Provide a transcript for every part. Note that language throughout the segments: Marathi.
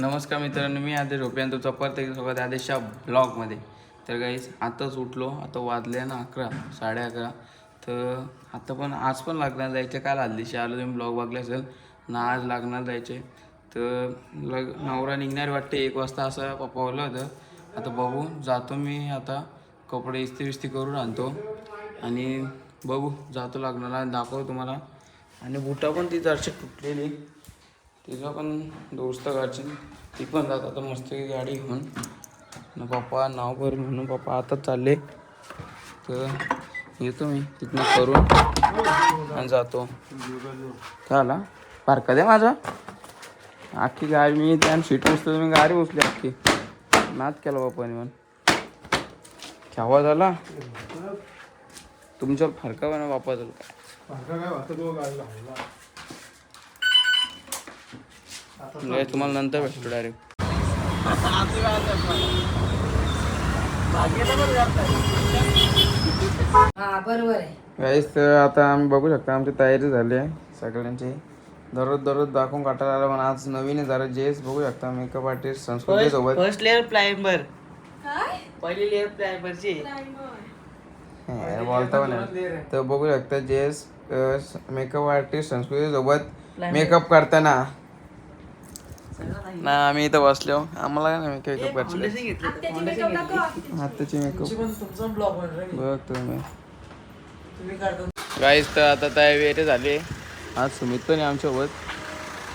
नमस्कार मित्रांनो मी आदेश रोपियान तुमचा परत एकदा सोबत आदेशच्या ब्लॉगमध्ये. तर काहीच आताच उठलो आता वाजले ना अकरा साडे अकरा. तर आता पण आज पण लागणार जायचे काल हल्लीशी आलो तुम्ही ब्लॉग बघले असेल. ना आज लागणार जायचे. तर लग नवरा निघणार वाटते एक वाजता असं पप्पा बोललं होतं. आता बघू जातो मी आता कपडे इस्ती विस्ती करून आणतो. आणि बघू जातो लागणार दाखवू तुम्हाला. आणि बुटा पण ती जरशी तुटलेली. तिचा पण दोस्त घरची ती पण जात आता मस्त गाडी घेऊन. न पप्पा नाव कर म्हणून पप्पा आताच चालले. तर येतो मी तिथनं करून आणि जातो. काय फारका पारका दे माझा. अख्खी गाडी मी त्या सीट बसतो मी गाडी बसली अख्खी नाच केला बापाने पण खेवा झाला? तुमच्या फारका बना बापा झाला. तुम्हाला नंतर भेटतो डायरेक्ट हा बरोबर आहे. गाईस तर आता आम्ही बघू शकता आमची तयारी झाली आहे सगळ्यांची. दररोज दररोज दाखवून काढायला आला पण आज नवीन जरा जेस बघू शकता मेकअप आर्टिस्ट संस्कृती सोबत. फर्स्ट लेअर प्रायमर पहिली लेअर प्रायमरची हे, बोलता पण. तर बघू शकता जेस मेकअप आर्टिस्ट संस्कृती सोबत मेकअप करताना. ना आम्ही इथं बसलो. आम्हाला काय नाही मेकअप करायचं आत्ताची मेकअप पण तुमचा ब्लॉग बघ तुम्ही. गाईस तर आता तयारी झाली. आज सुमित पण आमच्यासोबत.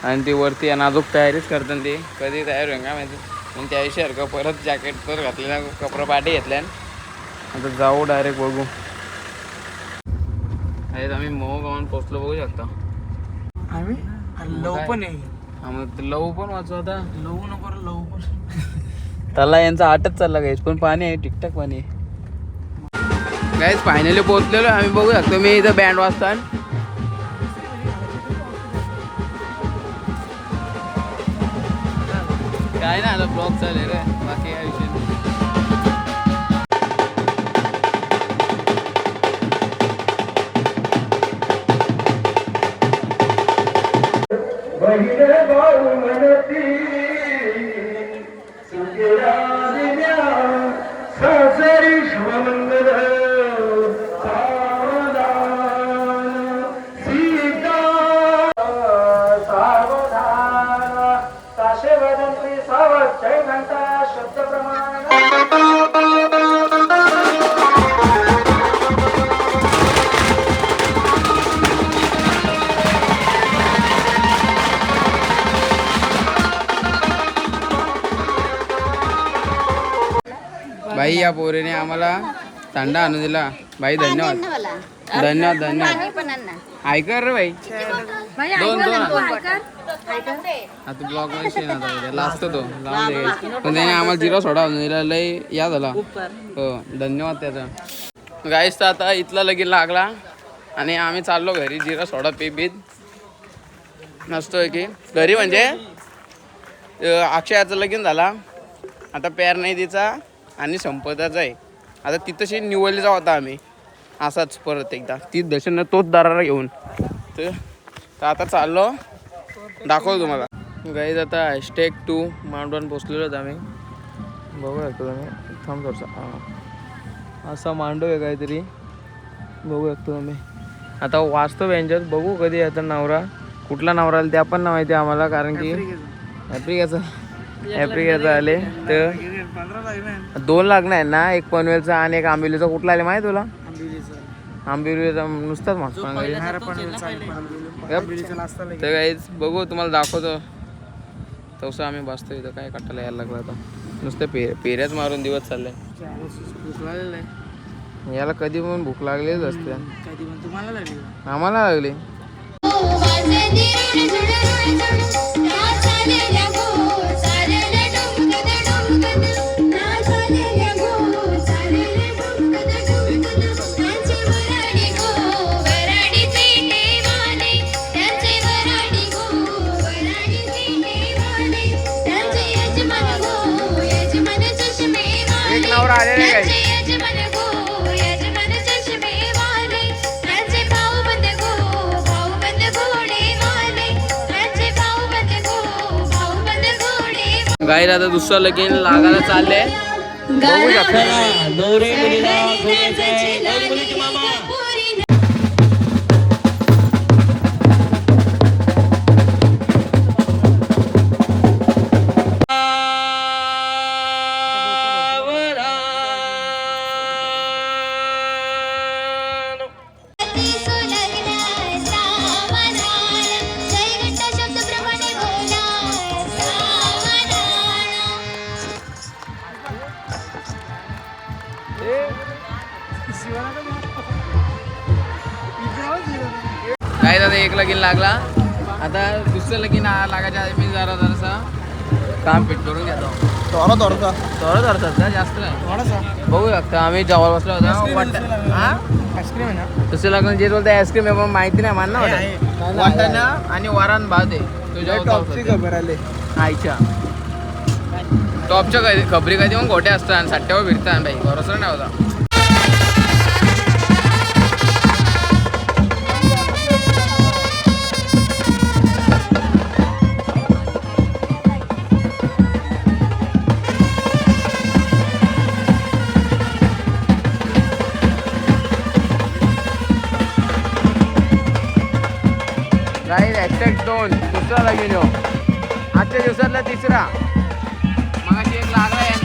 आणि ती वरती आणि अजून तयारीच करतात ती. कधी तयार होईल काय माहिती. आणि त्याविषयी सारखं परत जॅकेट तर घातलेला कपडा पाठी घेतल्या आता जाऊ डायरेक्ट बघू. आम्ही मोह गावात पोचलो बघू शकता. आम्ही? लव पण आहे. मग लव पण वाचू आता. लव नको रे, लव पण. त्याला यांचा आटच चालला गाईस पण पाणी आहे? ठीकठाक पाणी आहे. गाईस फायनली पोहोचलेलो आम्ही बघू शकतो मी इथं बँड वाजता काय ना आता ब्लॉग चालेल रे. बाकी काय विषय? وإلى قوم نبي سجدا बाई या पोरीने आम्हाला थंडा आणून दिला. बाई धन्यवाद. धन्यवाद धन्यवाद. ऐकर रे बाई. दोन दोन. आता ब्लॉगमध्ये लास्ट तो. पण त्याने आम्हाला जिरा सोडा आणून दिला. लय या झाला. हो धन्यवाद त्याचा. गाईस तर आता इथला लगीन लागला. आणि आम्ही चाललो घरी. जिरा सोडा पी बीत नसतोय की. घरी म्हणजे अक्षयाचं लगीन झाला. आता पेर नाही तिचा. आणि संपदाचा आहे आता तिथंशी निवडली जाऊ आता आम्ही. असाच परत एकदा. ती दर्शन तोच दरारा घेऊन. तर आता चाललो. दाखवतो तुम्हाला. गाईज आता हॅशटॅग टू मांडवून पोचलेलो आहोत आम्ही. बघू शकतो तुम्ही. थांब असा मांडव आहे काहीतरी. बघू शकतो तुम्ही. आता वाचतो यांच्यात. बघू कधी आता नवरा कुठला नवरा आला ते आपण ना माहिती आम्हाला कारण की ॲप्रिकाचा ॲप्रिकाचा आले तर दोन लग्न आहे ना एक पनवेलचा आणि एक आंबिलीचा कुठला आले माहिती तुला आंबिलीचं आंबिलीचा नुसताच मागतो तर काहीच बघू तुम्हाला दाखवतो तसं आम्ही बसतो इथं काय कट्टाला यायला लागलं आता नुसतं पे पेऱ्याच मारून दिवस चालले याला कधी पण भूक लागलीच असते कधी पण तुम्हाला लागली आम्हाला लागली बंद घोडे गाईर आता दुसरं लगीन लागायला चालले काय दादा एक लगीन लागला? आता दुसरं लगीन लागायच्या आधी मी जरा जरासा काम फिट करून घेतो. थोडा थोडा थोडं का जास्त नाही. थोडासा. बघू शकता आम्ही जवळ बसलो होतो वाटतं हा? आईस्क्रीम आहे ना? तसं लागून जे बोलते आईस्क्रीम आहे पण माहिती नाही मला आहे, ना. वाटण आणि वरण भात आहे. तुझ्या टॉपची खबर आले. आईच्या. टॉपच्या खबरी कधी मग गोट्या असतात सट्ट्यावर फिरतात बाई भरोसा नाही होता. दोन दुसरा लागेल आजच्या दिवसातला तिसरा. लागला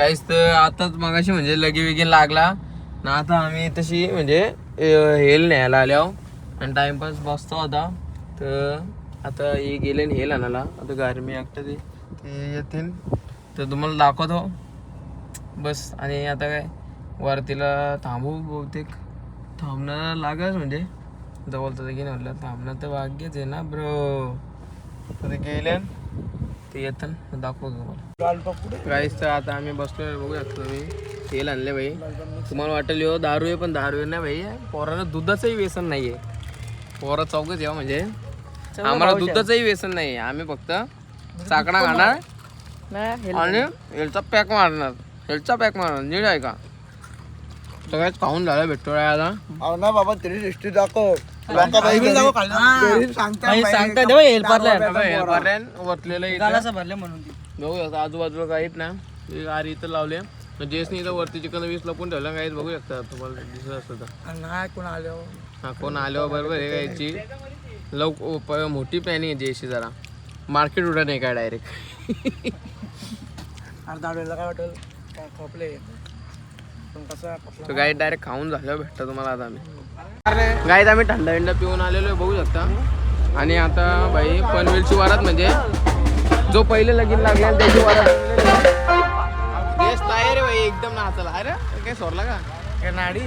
काहीच तर आताच मगाशी म्हणजे लगे वेगे लागला. ना आता आम्ही तशी म्हणजे हेल न्यायला आल्या आणि टाइमपास बसतो होता तर आता हे गेले आणि हेल आणायला. आता गारमी मी एकटं ते ते येतील. तर तुम्हाला दाखवतो. बस आणि आता काय? वरतीला थांबू बहुतेक. थांबणं लागच म्हणजे. जवळ तर की म्हटलं थांबणं तर भाग्यच आहे ना ब्रो तर गेल्यान गेले. ते येतात दाखवतो तुम्हाला. गाईस तर आता आम्ही बसलो बघू शकतो तुम्ही तेल आणले भाई तुम्हाला वाटेल हो दारू आहे पण दारू आहे ना भाई पोराला दुधाचंही व्यसन नाही आहे पोरा चौकच यावं म्हणजे. आम्हाला दुधाचंही व्यसन नाही आहे आम्ही फक्त चाकणा खाणार आणि हेलचा पॅक मारणार. हेलचा पॅक मारणार. नीट आहे का सगळ्यात खाऊन झालं भेटतो आता. ना बाबा तरी हिस्ट्री दाखव. भरले म्हणून बघू शकता आजूबाजूला काहीच ना गाडी इथं लावले. जेसनी इथं वरती चिकन वीस लपून ठेवलं. काहीच बघू शकता तुम्हाला दिसत असतं तर. नाही कोण आलो हा कोण आल्यावर बरोबर आहे कायची लवक प- मोठी प्लॅनिंग आहे जेशी जरा. मार्केट उडा नाही काय डायरेक्ट अर्धा काय वाटेल? खोपले. पण कसं डायरेक्ट खाऊन झालं भेटतं तुम्हाला आता आम्ही. गाईत आम्ही थंड थंड पिऊन आलेलो आहे बघू शकता. आणि आता भाई पनवेलची वरात म्हणजे जो पहिले लगीन लागले त्याची वरात. आहे भाई एकदम नाचायला अरे काय सोडला का? काय नाडी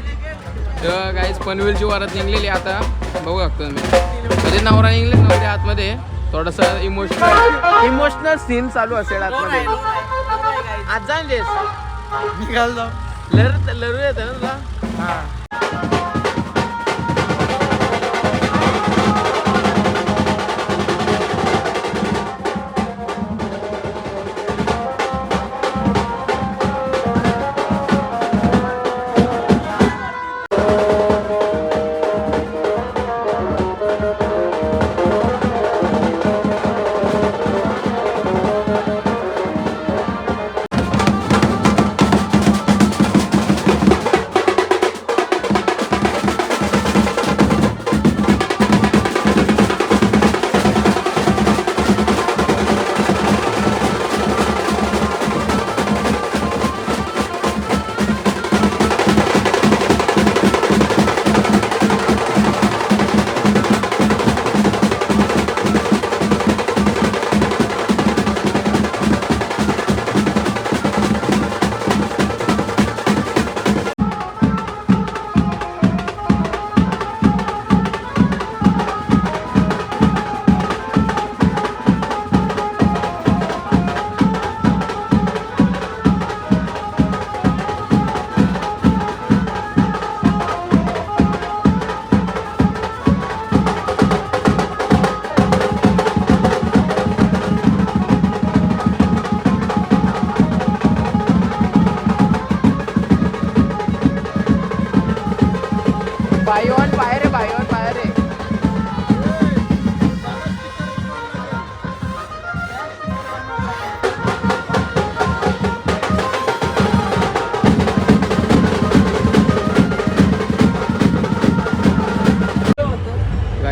तर गाईज पनवेलची वरात निघलेली आता. बघू शकतो मी म्हणजे नवरा निघले नवऱ्या आतमध्ये. थोडंसं इमोशनल इमोशनल सीन चालू असेल आतमध्ये. आज जेस निघाल. जाऊ लर लरू येतं ना तुला? हा.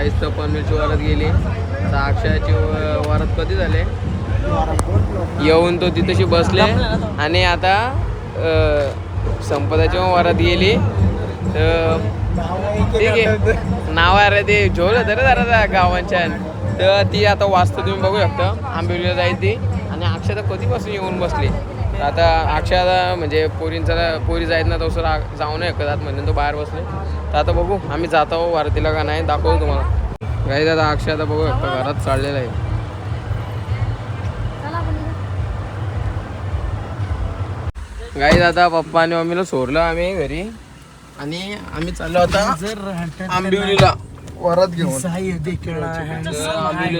पनवेलची वरात गेली. तर अक्षयाची व- वरात कधी झाले? येऊन तो तिथेशी बसले. आणि आता संपदाची पण वरात गेली. तर ठीक आहे. नाव आहे रे ते झोल होतं रे जरा त्या गावांच्या. तर ती आता वाचतं तुम्ही बघू शकता. आंबिवलीला जाईल ती आणि अक्षय तर कधीपासून येऊन बसली. आता अक्षय म्हणजे पोरींचा पोरी जायत ना तसं जाऊ नये कदात म्हणजे तो बाहेर बसले. तर आता बघू आम्ही जातो वारतीला का नाही दाखवू तुम्हाला. काही दादा अक्षय आता बघू घरात चाललेला आहे. गाई दादा पप्पा आणि मम्मीला सोडलं आम्ही घरी. आणि आम्ही चाललो आता आंबिवलीला. वरात घेऊन.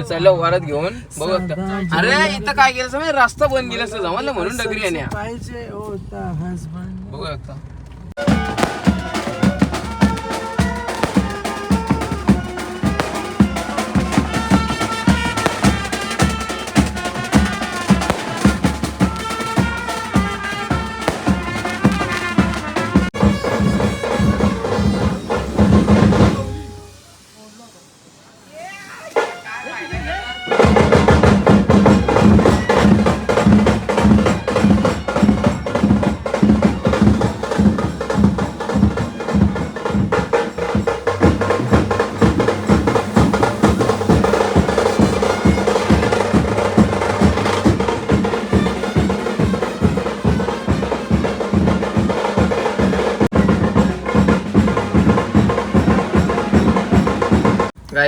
चाललो वरात घेऊन. बघू आता. अरे इथं काय केलं समज रस्ता बंद केला असतं जमलं म्हणून डगरी पाहिजे होता हसबंड बघू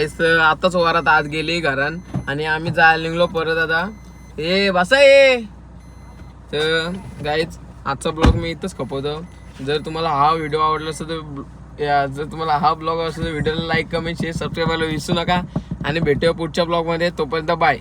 शकता गाईस आताच वरात आज गेली घरान आणि आम्ही जायला निघलो परत आता. ए बसा ये तर गाईच आजचा ब्लॉग मी इथंच खपवतो. जर तुम्हाला हा व्हिडिओ आवडला असेल तर या- जर तुम्हाला हा ब्लॉग असेल तर व्हिडिओला लाईक कमेंट शेअर सबस्क्राईब करायला विसरू नका. आणि भेटूया पुढच्या ब्लॉगमध्ये तोपर्यंत बाय